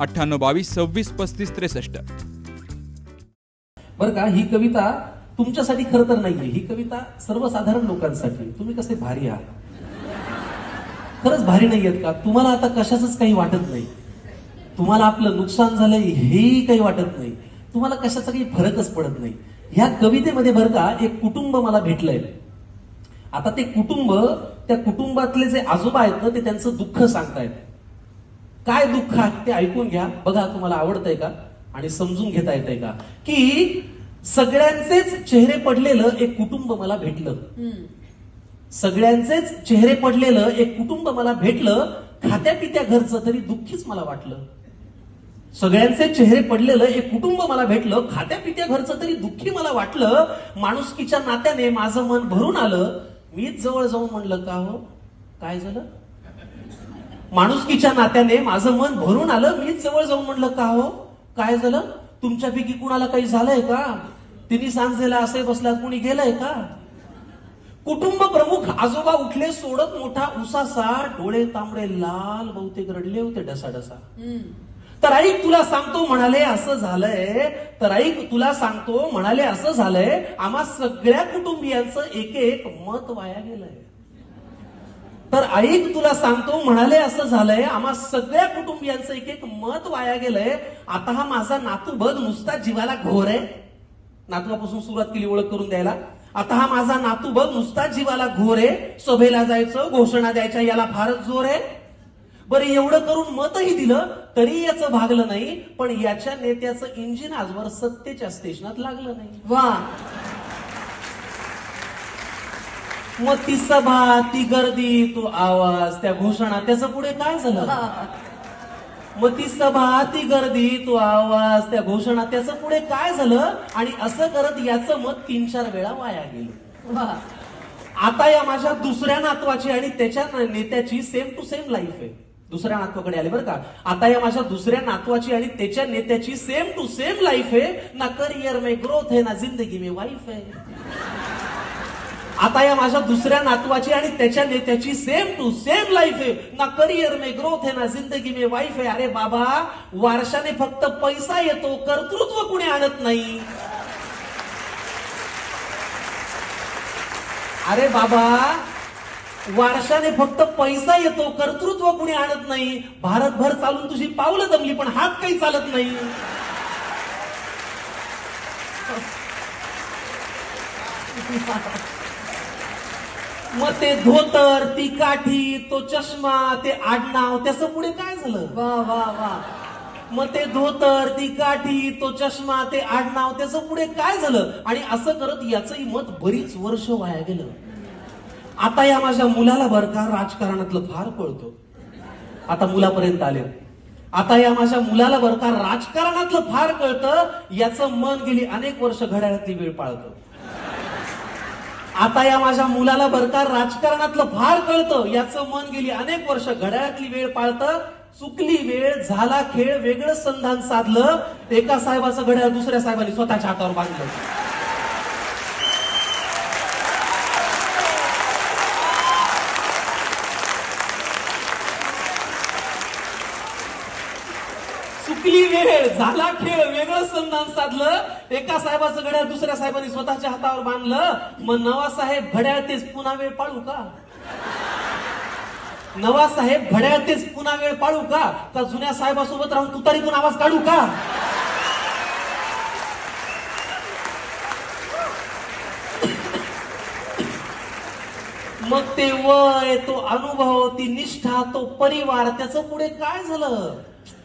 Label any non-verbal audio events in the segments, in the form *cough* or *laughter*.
अठ्ठ्याण्णव बावीस सव्वीस पस्तीस त्रेसष्ट. बरं का ही कविता तुमच्यासाठी खरं तर नाहीये. ही कविता सर्वसाधारण लोकांसाठी. तुम्ही कसे भारी आहात? खरंच भारी नाही आहेत का? तुम्हाला आता कशाच काही वाटत नाही. तुम्हाला आपलं नुकसान झालंय हेही काही वाटत नाही. तुम्हाला कशाचा काही फरकच पडत नाही. ह्या कवितेमध्ये बरं का एक कुटुंब मला भेटलंय. आता ते कुटुंब त्या कुटुंबातले जे आजोबा आहेत ना ते त्यांचं दुःख सांगतायत. काय दुःख आहे ते ऐकून घ्या. बघा तुम्हाला आवडतंय का? आणि समजून घेता येतंय का? की सगळ्यांचेच चेहरे पडलेलं एक कुटुंब मला भेटलं. सगळ्यांचेच चेहरे पडलेलं एक कुटुंब मला भेटलं खात्या पित्या घरचं तरी दुःखीच मला वाटलं. सगळ्यांचे चेहरे पडलेलं एक कुटुंब मला भेटलं खात्या पित्या घरचं तरी दुःखी मला वाटलं. माणुसकीच्या नात्याने माझं मन भरून आलं. मीच जवळ जाऊन म्हणलं का हो? काय झालं? माणुसकीच्या नात्याने माझं मन भरून आलं. मीच जवळ जाऊन म्हणलं का हो? काय झालं? तुमच्यापैकी कुणाला काही झालंय का? तिने सांजेला असे बसल्यात कुणी गेलंय का? कुटुंब प्रमुख आजोबा उठले सोडत मोठा उसासा डोळे तांबडे लाल बहुतेक रडले होते डसा डसा तर ऐक तुला सांगतो म्हणाले असं झालंय. तर ऐक तुला सांगतो म्हणाले असं झालंय. आम्हा सगळ्या कुटुंबियांचं एक एक मत वाया गेलंय. तर ऐक तुला सांगतो म्हणाले असं झालंय आम्हा सगळ्या कुटुंबियांचं एक एक मत वाया गेलंय. आता हा माझा नातू बघ नुसता जीवाला घोर आहे. नातवापासून सुरुवात केली ओळख करून द्यायला. आता हा माझा नातू बघ नुसता जीवाला घोर आहे. सभेला जायचं घोषणा द्यायच्या याला फारच जोर आहे. बरं एवढं करून मतही दिलं तरी याचं भागलं नाही पण याच्या नेत्याचं इंजिन आजवर सत्तेच्या स्टेशनात लागलं नाही. वा. मग ती सभा ती गर्दी तो आवाज त्या घोषणा त्याचं पुढे काय झालं? मग ती सभा ती गर्दी तो आवाज त्या घोषणा त्याचं पुढे काय झालं? आणि असं करत याचं मत तीन चार वेळा वाया गेलं. आता या माझ्या दुसऱ्या नातवाची आणि त्याच्या नेत्याची सेम टू सेम लाईफ आहे. दुसऱ्या नातवाकडे आले बरं का? आता या माझ्या दुसऱ्या नातवाची आणि त्याच्या नेत्याची सेम टू सेम लाईफ आहे. ना करियर में ग्रोथ आहे ना जिंदगी में वाईफ आहे. आता या माझ्या दुसऱ्या नातवाची आणि त्याच्या नेत्याची सेम टू सेम लाईफ आहे. ना करियर मे ग्रोथ आहे ना जिंदगी में वाईफ आहे. अरे बाबा वारशाने फक्त पैसा येतो कर्तृत्व कुणी आणत नाही. अरे बाबा वारशाने फक्त पैसा येतो कर्तृत्व कुणी आणत नाही. भारतभर चालून तुझी पावलं दमली पण हात काही चालत नाही. *laughs* मग ते धोतर ती काठी तो चष्मा ते आडनाव त्याचं पुढे काय झालं? वा वा वा. मग ते धोतर ती काठी तो चष्मा ते आडनाव त्याचं पुढे काय झालं? आणि असं करत याचंही मत बरीच वर्ष वाया गेलं. आता या माझ्या मुलाला बरं का राजकारणातलं फार कळतो. आता मुलापर्यंत आले. आता या माझ्या मुलाला बरं का राजकारणातलं फार कळतं. याचं मन गेली अनेक वर्ष घड्याळातली वेळ पाळतं. आता या माझ्या मुलाला बरका राजकारणातलं फार कळतं याचं मन गेली अनेक वर्ष. घड्याळातली वेळ पाळतं चुकली वेळ झाला खेळ वेगळं संधान साधलं. एका साहेबाचं घड्याळ दुसऱ्या साहेबांनी स्वतःच्या हातावर बांधलं. चुकली वेळ झाला खेळ वेगळं संधान साधलं. एका साहेबाचं घड्याळ दुसऱ्या साहेबांनी स्वतःच्या हातावर बांधलं. मग नवा साहेब घड्याळ तेच पुन्हा वेळ पाळू का? नवा साहेब घड्याळ तेच पुन्हा वेळ पाळू का? तर जुन्या साहेबासोबत राहून तुतारीतून आवाज काढू का? मग ते वय तो अनुभव ती निष्ठा तो परिवार त्याचं पुढे काय झालं?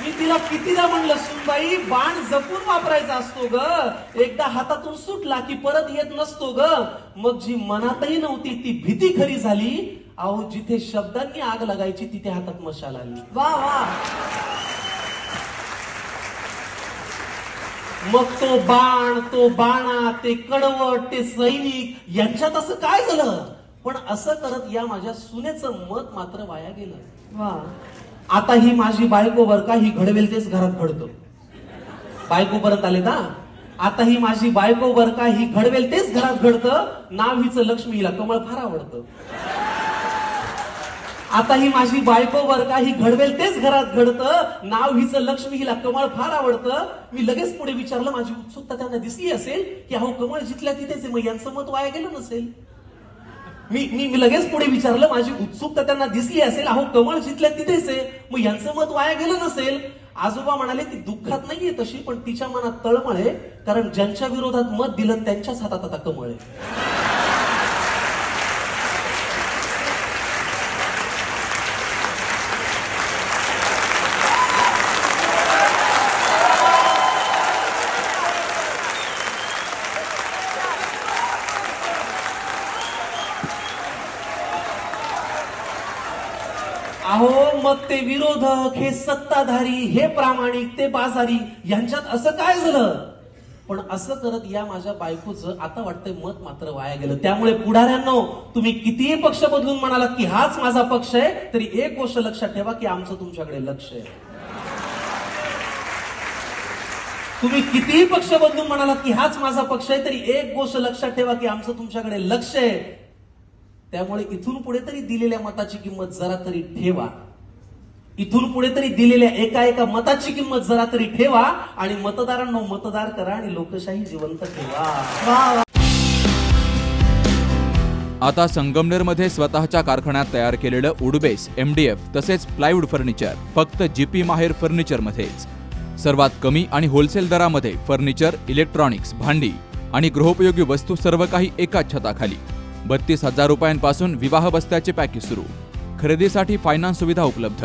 मी तिला कितीदा म्हणलं सुनबाई बाण जपून वापरायचा असतो ग. एकदा हातातून सुटला की परत येत नसतो ग. मग जी मनातही नव्हती ती भीती खरी झाली. अहो जिथे शब्दांनी आग लागायची तिथे हातात मशाल आली. वा वा. मग तो बाण तो बाणा ते कडवट ते सैनिक यांच्यात असं काय झालं? पण असं करत या माझ्या सुनेचं मत मात्र वाया गेलं. वा. आता ही माझी बायको बर का ही घडवेल तेच घरात घडतं. बायको परत आले ना? आता ही माझी बायको बर का ही घडवेल तेच घरात घडतं? नाव हिचं लक्ष्मी हिला कमळ फार आवडतं. आता ही माझी बायको बर का ही घडवेल तेच घरात घडतं? नाव हिचं लक्ष्मी हिला कमळ फार आवडतं? मी लगेच पुढे विचारलं माझी उत्सुकता त्यांना दिसली असेल की अहो कमळ जिथल्या तिथेच आहे, मग यांचं मत वाया गेलं नसेल? मी मी मी लगेच पुढे विचारलं माझी उत्सुकता त्यांना दिसली असेल अहो कमळ जिथल्या तिथेच आहे. मग यांचं मत वाया गेलं नसेल. आजोबा म्हणाले ती दुःखात नाहीये तशी पण तिच्या मनात तळमळ आहे कारण ज्यांच्या विरोधात मत दिलं त्यांच्याच हातात आता कमळ आहे अहो मग ते विरोधक हे सत्ताधारी हे प्रामाणिक ते बाजारी यांच्यात असं काय झालं? पण असं करत या माझ्या बायकोचं आता वाटतंय मत मात्र वाया गेलं. त्यामुळे पुढाऱ्यांनो तुम्ही कितीही पक्ष बदलून म्हणालात की हाच माझा पक्ष आहे तरी एक गोष्ट लक्षात ठेवा की आमचं तुमच्याकडे लक्ष आहे. तुम्ही कितीही पक्ष बदलून म्हणालात की हाच माझा पक्ष आहे तरी एक गोष्ट लक्षात ठेवा की आमचं तुमच्याकडे लक्ष आहे. त्यामुळे इथून पुढे तरी दिलेल्या मताची किंमत जरा तरी ठेवा. इथून पुढे तरी दिलेल्या एका एका मताची किंमत जरा तरी ठेवा आणि मतदारांना मतदार करा आणि लोकशाही जिवंत ठेवा. आता संगमनेरमध्ये स्वतःच्या कारखान्यात तयार केलेलं उडबेस एमडीएफ तसेच प्लायवूड फर्निचर फक्त जीपी माहेर फर्निचरमध्येच. सर्वात कमी आणि होलसेल दरामध्ये फर्निचर इलेक्ट्रॉनिक्स भांडी आणि गृहोपयोगी वस्तू सर्व काही एकाच छताखाली. बत्तीस हजार रुपयांपासून विवाह बस्त्याचे पॅकेज सुरू. खरेदीसाठी फायनान्स सुविधा उपलब्ध.